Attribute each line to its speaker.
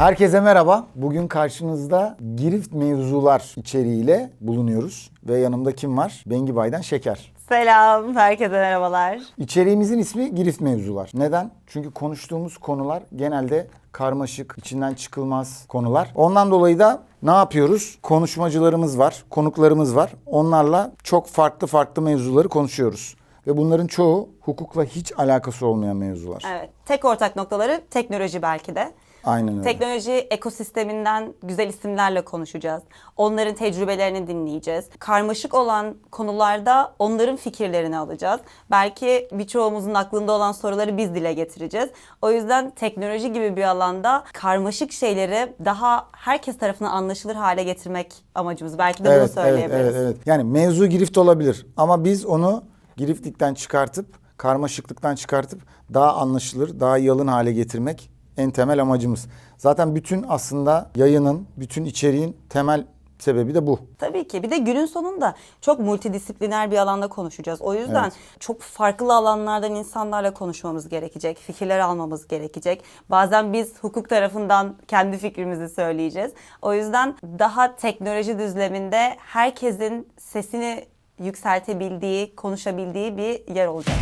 Speaker 1: Herkese merhaba. Bugün karşınızda girift mevzular içeriğiyle bulunuyoruz. Ve yanımda kim var? Bengi Bay'dan Şeker.
Speaker 2: Selam, herkese merhabalar.
Speaker 1: İçeriğimizin ismi girift mevzular. Neden? Çünkü konuştuğumuz konular genelde karmaşık, içinden çıkılmaz konular. Ondan dolayı da ne yapıyoruz? Konuşmacılarımız var, konuklarımız var. Onlarla çok farklı farklı mevzuları konuşuyoruz. Ve bunların çoğu hukukla hiç alakası olmayan mevzular.
Speaker 2: Evet, tek ortak noktaları teknoloji belki de.
Speaker 1: Aynen öyle.
Speaker 2: Teknoloji ekosisteminden güzel isimlerle konuşacağız. Onların tecrübelerini dinleyeceğiz. Karmaşık olan konularda onların fikirlerini alacağız. Belki birçoğumuzun aklında olan soruları biz dile getireceğiz. O yüzden teknoloji gibi bir alanda karmaşık şeyleri daha herkes tarafından anlaşılır hale getirmek amacımız. Belki de bunu
Speaker 1: Evet, evet,
Speaker 2: söyleyebiliriz.
Speaker 1: evet, evet. Yani mevzu girift olabilir ama biz onu giriftlikten çıkartıp, karmaşıklıktan çıkartıp daha anlaşılır, daha yalın hale getirmek en temel amacımız. Zaten bütün aslında yayının, bütün içeriğin temel sebebi de bu.
Speaker 2: Tabii ki. Bir de günün sonunda çok multidisipliner bir alanda konuşacağız. O yüzden
Speaker 1: Evet.
Speaker 2: çok farklı alanlardan insanlarla konuşmamız gerekecek. Fikirler almamız gerekecek. Bazen biz hukuk tarafından kendi fikrimizi söyleyeceğiz. O yüzden daha teknoloji düzleminde herkesin sesini yükseltebildiği, konuşabildiği bir yer olacak.